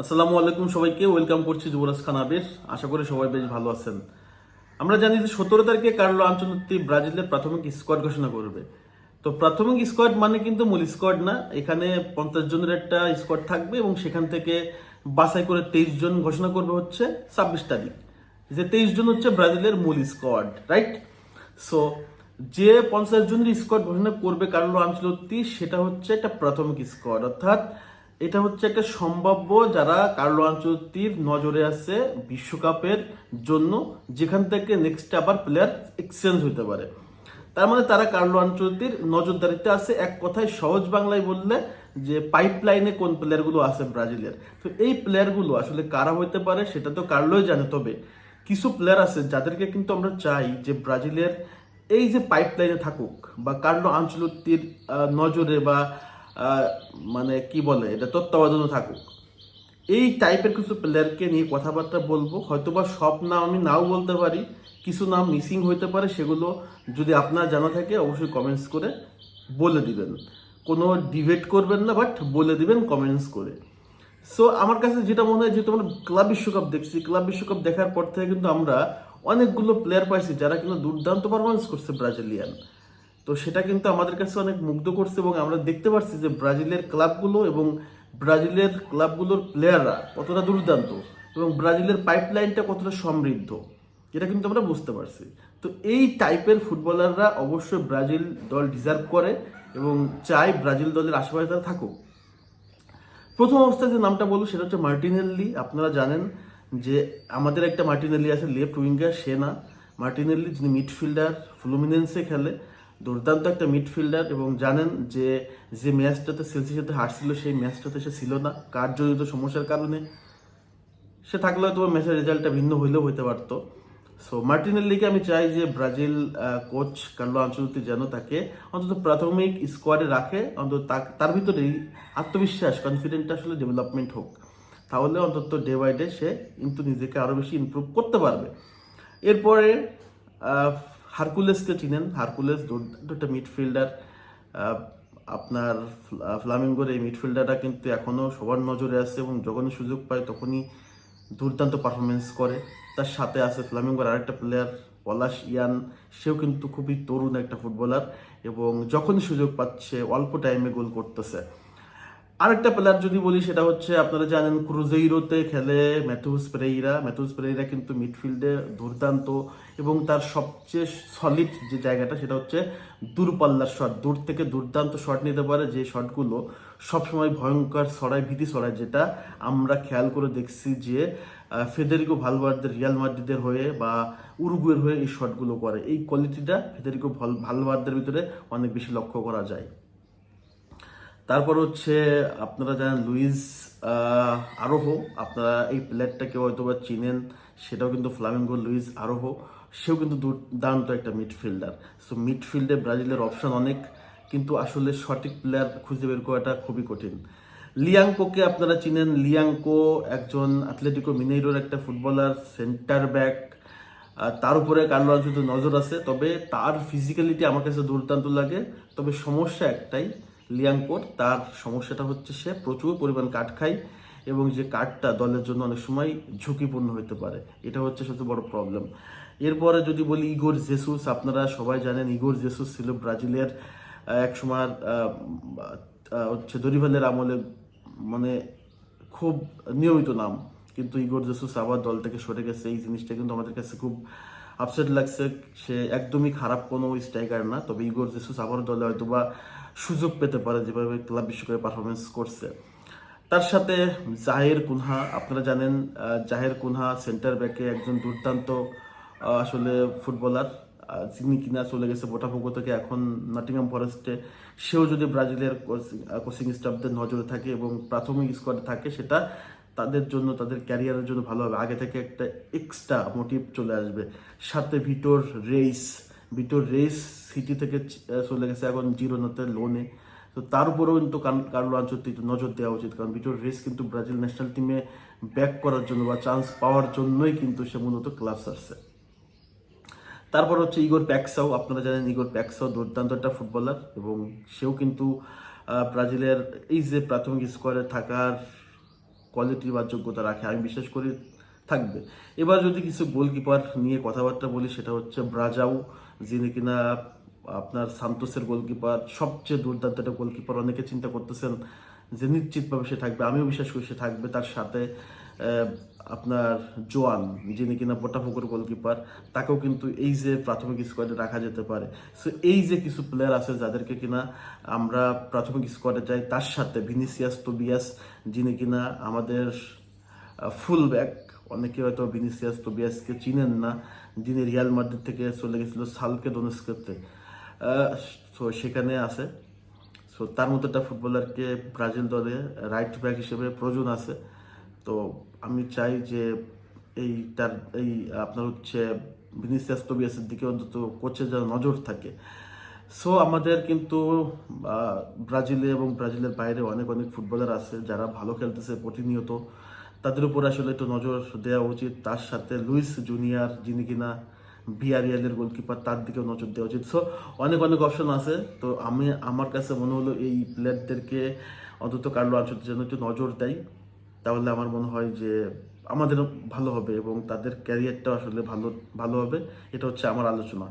আসসালামু আলাইকুম সবাইকে, ওয়েলকাম করছি যুবরাজ খান আবির আশা করি সবাই বেশ ভালো আছেন। আমরা জানি যে সতেরো তারিখে কার্লো আঞ্চলতি ব্রাজিলের প্রাথমিক স্কোয়াড ঘোষণা করবে। তো প্রাথমিক স্কোয়াড মানে কিন্তু মূল স্কোয়াড না, এখানে পঞ্চাশ জনের একটা স্কোয়াড থাকবে এবং সেখান থেকে বাছাই করে তেইশ জন ঘোষণা করবে হচ্ছে ছাব্বিশ তারিখ। যে তেইশ জন হচ্ছে ব্রাজিলের মূল স্কোয়াড রাইট সো যে পঞ্চাশ জনের স্কোয়াড ঘোষণা করবে কার্লো আঞ্চলতি সেটা হচ্ছে একটা প্রাথমিক স্কোয়াড অর্থাৎ এটা হচ্ছে একটা সম্ভাব্য যারা কার্লো আঞ্চলতির নজরে আছে বিশ্বকাপের জন্য, যেখান থেকে নেক্সট আবার প্লেয়ার এক্সচেঞ্জ হতে পারে। তার মানে তারা কার্লো আঞ্চলতির নজরদারিতে আছে। এক কথায় সহজ বাংলায় বললে যে পাইপলাইনে কোন প্লেয়ারগুলো আছে ব্রাজিলের। তো এই প্লেয়ারগুলো আসলে কারা হইতে পারে সেটা তো কার্লোই জানে। তবে কিছু প্লেয়ার আছে যাদেরকে কিন্তু আমরা চাই যে ব্রাজিলের এই যে পাইপলাইনে থাকুক বা কার্লো আঞ্চলতির নজরে বা মানে কি বলে, এটা তত্ত্বাবধানে থাকুক। এই টাইপের কিছু প্লেয়ারকে নিয়ে কথাবার্তা বলব, হয়তোবা সব নাম আমি নাও বলতে পারি, কিছু নাম মিসিং হইতে পারে, সেগুলো যদি আপনার জানা থাকে, অবশ্যই কমেন্টস করে বলে দিবেন। কোনো ডিবেট করবেন না বাট বলে দিবেন কমেন্টস করে। সো আমার কাছে যেটা মনে হয় যেহেতু আমরা ক্লাব বিশ্বকাপ দেখছি, ক্লাব বিশ্বকাপ দেখার পর থেকে কিন্তু আমরা অনেকগুলো প্লেয়ার পাইছি, যারা কিন্তু দুর্দান্ত পারফরমেন্স করছে ব্রাজিলিয়ান। তো সেটা কিন্তু আমাদের কাছে অনেক মুগ্ধ করছে এবং আমরা দেখতে পাচ্ছি যে ব্রাজিলের ক্লাবগুলো এবং ব্রাজিলের ক্লাবগুলোর প্লেয়াররা কতটা দুর্দান্ত এবং ব্রাজিলের পাইপলাইনটা কতটা সমৃদ্ধ, এটা কিন্তু আমরা বুঝতে পারছি। তো এই টাইপের ফুটবলাররা অবশ্যই ব্রাজিল দল ডিজার্ভ করে এবং চাই ব্রাজিল দলের আশেপাশে তারা থাকুক। প্রথম অবস্থায় যে নামটা বলব সেটা হচ্ছে মার্টিনেল্লি। আপনারা জানেন যে আমাদের একটা মার্টিনেল্লি আছে, লেফট উইঙ্গার সে না মার্টিনেল্লি যিনি মিডফিল্ডার ফ্লুমিনেন্সে খেলে। দুর্দান্ত একটা মিডফিল্ডার এবং জানেন যে যে ম্যাচটাতে সেলসির সাথে হারছিল, সেই ম্যাচটাতে সে ছিল না। কার্যজনিত সমস্যার কারণে সে থাকলে হয়তো ম্যাচের রেজাল্টটা ভিন্ন হইলেও হইতে পারতো। সো মার্টিনের লিগে আমি চাই যে ব্রাজিল কোচ কার্লো আঞ্চলতি যেন তাকে অন্তত প্রাথমিক স্কোয়াডে রাখে, অন্তত তার ভিতরে আত্মবিশ্বাস কনফিডেন্টটা আসলে ডেভেলপমেন্ট হোক। তাহলে অন্তত ডে বাই ডে সে কিন্তু নিজেকে আরও বেশি ইমপ্রুভ করতে পারবে। এরপরে হারকুলেসকে চিনেন। হারকুলেস একটা মিডফিল্ডার আপনার ফ্লা- ফ্লামিঙ্গোর এই মিডফিল্ডারটা কিন্তু এখনও সবার নজরে আছে এবং যখনই সুযোগ পায় তখনই দুর্দান্ত পারফরমেন্স করে। তার সাথে আছে ফ্লামিঙ্গোর আরেকটা প্লেয়ার পলাশ ইয়ান। সেও কিন্তু খুবই তরুণ একটা ফুটবলার এবং যখনই সুযোগ পাচ্ছে, অল্প টাইমে গোল করতেছে। আরেকটা প্লেয়ার যদি বলি, সেটা হচ্ছে আপনারা জানেন ক্রুজেইরোতে খেলে ম্যাথুস পেরেইরা। ম্যাথুস পেরেইরা কিন্তু মিডফিল্ডে দুর্দান্ত এবং তার সবচেয়ে সলিড যে জায়গাটা, সেটা হচ্ছে দূরপাল্লার শট দূর থেকে দুর্দান্ত শট নিতে পারে যে শটগুলো সবসময় ভয়ঙ্কর ছড়ায়, ভীতি ছড়ায়, যেটা আমরা খেয়াল করে দেখছি যে ফেদেরিকো ভালভার্দের, রিয়াল মাদ্রিদের হয়ে বা উরুগুয়ের হয়ে এই শটগুলো করে। এই কোয়ালিটিটা ফেদেরিকো ভালো, ভালভার্দের ভিতরে অনেক বেশি লক্ষ্য করা যায়। তারপর হচ্ছে আপনারা জানেন লুইস আরোহ। আপনারা এই প্লেয়ারটাকে হয়তো বা চিনেন, সেটাও কিন্তু ফ্লামিঙ্গো লুইস আরোহ। সেও কিন্তু দুর্দান্ত একটা মিডফিল্ডার। সো মিডফিল্ডে ব্রাজিলের অপশন অনেক, কিন্তু আসলে সঠিক প্লেয়ার খুঁজে বের করাটা খুবই কঠিন। লিয়াঙ্কোকে আপনারা চিনেন। লিয়াঙ্কো একজন অ্যাথলেটিকো মিনেইরোর একটা ফুটবলার সেন্টার ব্যাক তার উপরে কার্লো নজর আছে তবে তার ফিজিক্যালিটি আমার কাছে দুর্দান্ত লাগে। তবে সমস্যা একটাই লিয়াঙ্কোর তার সমস্যাটা হচ্ছে সে প্রচুর পরিমাণ কাঠ খায় এবং যে কাঠটা দলের জন্য অনেক সময় ঝুঁকিপূর্ণ হতে পারে। এটা হচ্ছে সবচেয়ে বড় প্রবলেম এরপরে যদি বলি ইগোর জেসুস, আপনারা সবাই জানেন ইগোর জেসুস ছিল ব্রাজিলের এক সময় হচ্ছে দরিভালের আমলে মানে খুব নিয়মিত নাম। কিন্তু ইগোর জেসুস আবার দল থেকে সরে গেছে। এই জিনিসটা কিন্তু আমাদের কাছে খুব আপসেট লাগছে। সে একদমই খারাপ কোনো স্ট্রাইকার না, তবে ইগোর জেসুস আবার দলে হয়তো বা সুযোগ পেতে পারে যেভাবে ক্লাব বিশ্বকাপে পারফরমেন্স করছে। তার সাথে জাহের কুনহা, আপনারা জানেন জাহের কুনহা সেন্টার ব্যাকে একজন দুর্দান্ত আসলে ফুটবলার যিনি কিনা চলে গেছে বোটাফোগো থেকে, এখন নটিংহাম ফরেস্টে। সেও যদি ব্রাজিলের কোচিং স্টাফদের নজরে থাকে এবং প্রাথমিক স্কোয়াডে থাকে, সেটা তাদের জন্য, তাদের ক্যারিয়ারের জন্য ভালো হবে। আগে থেকে একটা এক্সট্রা মোটিভ চলে আসবে। সাথে Vitor Reis Vitor Reis City থেকে চলে গেছে। এখন জিরোনাতে লোনে তো তার উপরেও কিন্তু কার- কার্লো আঞ্চলতি একটু নজর দেওয়া উচিত। কারণ ভিটোর রেস কিন্তু ব্রাজিল ন্যাশনাল টিমে ব্যাক করার জন্য বা চান্স পাওয়ার জন্যই কিন্তু সে মূলত ক্লাব সারছে তারপর হচ্ছে ইগোর প্যাকসাও। আপনারা জানেন ইগোর প্যাকসাও দুর্দান্ত একটা ফুটবলার এবং সেও কিন্তু ব্রাজিলের এই যে প্রাথমিক স্কোয়াডে থাকার কোয়ালিটি বা যোগ্যতা রাখে। আমি বিশ্বাস করি থাকবে। এবার যদি কিছু গোলকিপার নিয়ে কথাবার্তা বলি, সেটা হচ্ছে ব্রাজাউ, যিনি কিনা আপনার সান্তোসের গোলকিপার সবচেয়ে দুর্দান্ত একটা গোলকিপার অনেকে চিন্তা করতেছেন যে নিশ্চিতভাবে সে থাকবে। আমিও বিশ্বাস করি সে থাকবে। তার সাথে আপনার জোয়ান, যিনি কিনা বোটাফোকর গোলকিপার তাকেও কিন্তু এই যে প্রাথমিক স্কোয়াডে রাখা যেতে পারে। সো এই যে কিছু প্লেয়ার আছে যাদেরকে কিনা আমরা প্রাথমিক স্কোয়াডে যাই, তার সাথে ভিনিসিয়াস তোবিয়াস যিনি কিনা আমাদের ফুল ব্যাক অনেকে হয়তো ভিনিসিয়াস, তোবিয়াসকে চিনেন না, যিনি রিয়াল মাদ্রিদ থেকে চলে গেছিল সালকে ডোনেস্কেতে। তো সেখানে আছে। সো তার মতো একটা ফুটবলারকে ব্রাজিল দলে রাইট ব্যাক হিসেবে প্রয়োজন আছে। তো আমি চাই যে এই তার, এই আপনার হচ্ছে ভিনিসিয়াস, তোবিয়াসের দিকে অন্তত কোচের যেন নজর থাকে। সো আমাদের কিন্তু ব্রাজিলে এবং ব্রাজিলের বাইরে অনেক অনেক ফুটবলার আছে যারা ভালো খেলতেছে প্রতিনিয়ত। তাদের উপর আসলে একটু নজর দেওয়া উচিত। তার সাথে লুইস জুনিয়র যিনি কিনা বিআরএলের গোলকিপার তার দিকেও নজর দেওয়া উচিত। সো অনেক অনেক অপশন আছে। তো আমি, আমার কাছে মনে হলো এই প্লেয়ারদেরকে অন্তত কার্লো আনচোর জন্য একটু নজর দেয় তাহলে আমার মনে হয় যে আমাদের ভালো হবে এবং তাদের ক্যারিয়ারটাও আসলে ভালো ভালো হবে। এটা হচ্ছে আমার আলোচনা।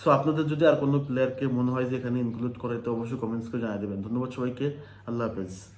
সো আপনাদের যদি আর কোনো প্লেয়ারকে মনে হয় যে এখানে ইনক্লুড করে, তো অবশ্যই কমেন্টস করে জানিয়ে দেবেন। ধন্যবাদ সবাইকে। আল্লাহ হাফেজ।